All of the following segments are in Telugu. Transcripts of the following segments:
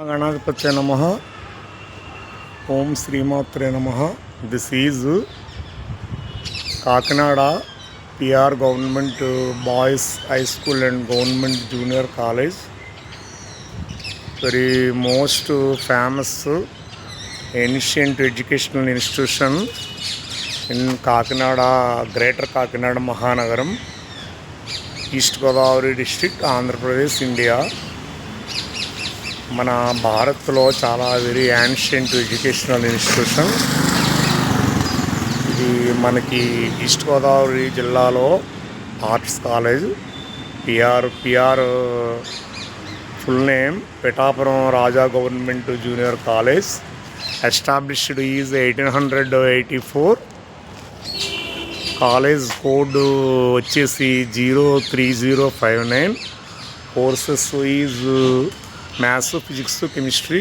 గణాధిపత్య నమ. ఓం శ్రీమాత్రే నమ. This is Kakinada PR government boys high school and government junior college. Very most famous ancient educational institution in Kakinada greater Kakinada మహానగరం east Godavari district Andhra Pradesh India. మన భారత్లో చాలా వెరీ యాన్షియంట్ ఎడ్యుకేషనల్ ఇన్స్టిట్యూషన్ ఇది మనకి ఈస్ట్ గోదావరి జిల్లాలో arts college PR PR full name Pithapuram Raja government junior college established is eighteen hundred eighty four college code వచ్చేసి zero three zero five nine courses is maths physics chemistry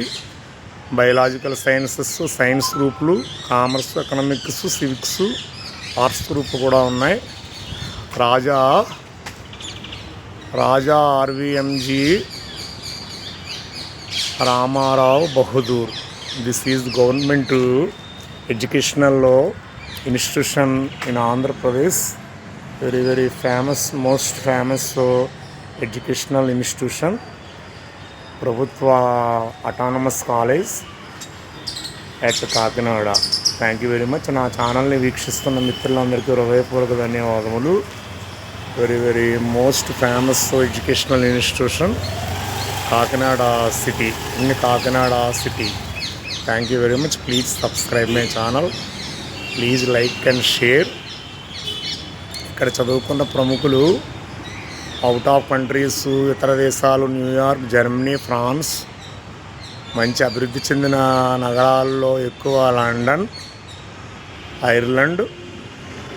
biological sciences science గ్రూపులు commerce economics civics arts group కూడా ఉన్నాయి. Raja Raja R V M G Ramarao Bahadur. This is government ఎడ్యుకేషనల్లో institution in Andhra Pradesh very very famous most famous educational institution ప్రభుత్వ autonomous college at Kakinada. Thank you very much నా ఛానల్ని వీక్షిస్తున్న మిత్రులందరికీ హృదయపూర్వక ధన్యవాదములు. Very very most famous educational institution Kakinada city in Kakinada city thank you very much please subscribe my channel please like and share ఇక్కడ చదువుకున్న ప్రముఖులు అవుట్ ఆఫ్ కంట్రీస్ ఇతర దేశాలు న్యూయార్క్ జర్మనీ ఫ్రాన్స్ మంచి అభివృద్ధి చెందిన నగరాల్లో ఎక్కువ లండన్ ఐర్లాండ్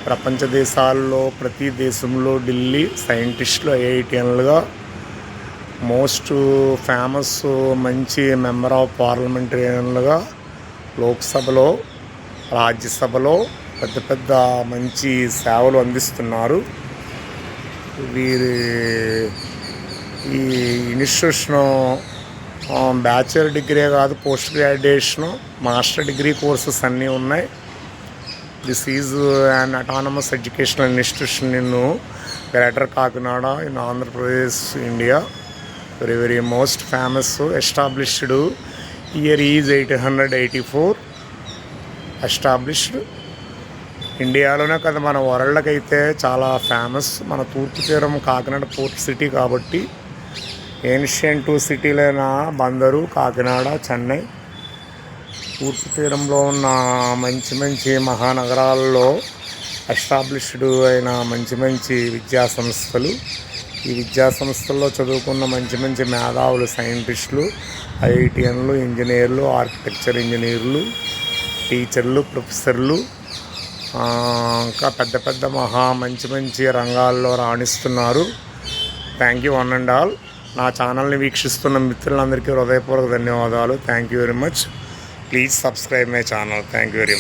ప్రపంచ దేశాల్లో ప్రతి దేశంలో ఢిల్లీ సైంటిస్టులు ఐఐటిఎన్లుగా మోస్ట్ ఫేమస్ మంచి మెంబర్ ఆఫ్ పార్లమెంటరీయన్లుగా లోక్సభలో రాజ్యసభలో పెద్ద పెద్ద మంచి సేవలు అందిస్తున్నారు. వీరి ఈ ఇన్స్టిట్యూషను బ్యాచిలర్ డిగ్రీ కాదు post graduation master degree courses అన్నీ ఉన్నాయి. This is an autonomous educational institution in greater Kakinada in Andhra Pradesh India very very most famous established year is eight hundred eighty four established ఇండియాలోనే కదా మన వరల్డ్కి అయితే చాలా ఫేమస్ మన తూర్పు తీరం కాకినాడ పోర్ట్ సిటీ కాబట్టి ఏన్షియంట్ సిటీలైన బందరు కాకినాడ చెన్నై. తూర్పు తీరంలో ఉన్న మంచి మంచి మహానగరాల్లో ఎస్టాబ్లిష్డ్ అయిన మంచి మంచి విద్యా సంస్థలు. ఈ విద్యా సంస్థల్లో చదువుకున్న మంచి మంచి మేధావులు సైంటిస్టులు ఐఐటిఎన్లు ఇంజనీర్లు ఆర్కిటెక్చర్ ఇంజనీర్లు టీచర్లు ప్రొఫెసర్లు ఇంకా పెద్ద పెద్ద మహా మంచి మంచి రంగాల్లో రాణిస్తున్నారు. Thank you one and all నా ఛానల్ని వీక్షిస్తున్న మిత్రులందరికీ హృదయపూర్వక ధన్యవాదాలు. Thank you very much please subscribe my channel thank you very much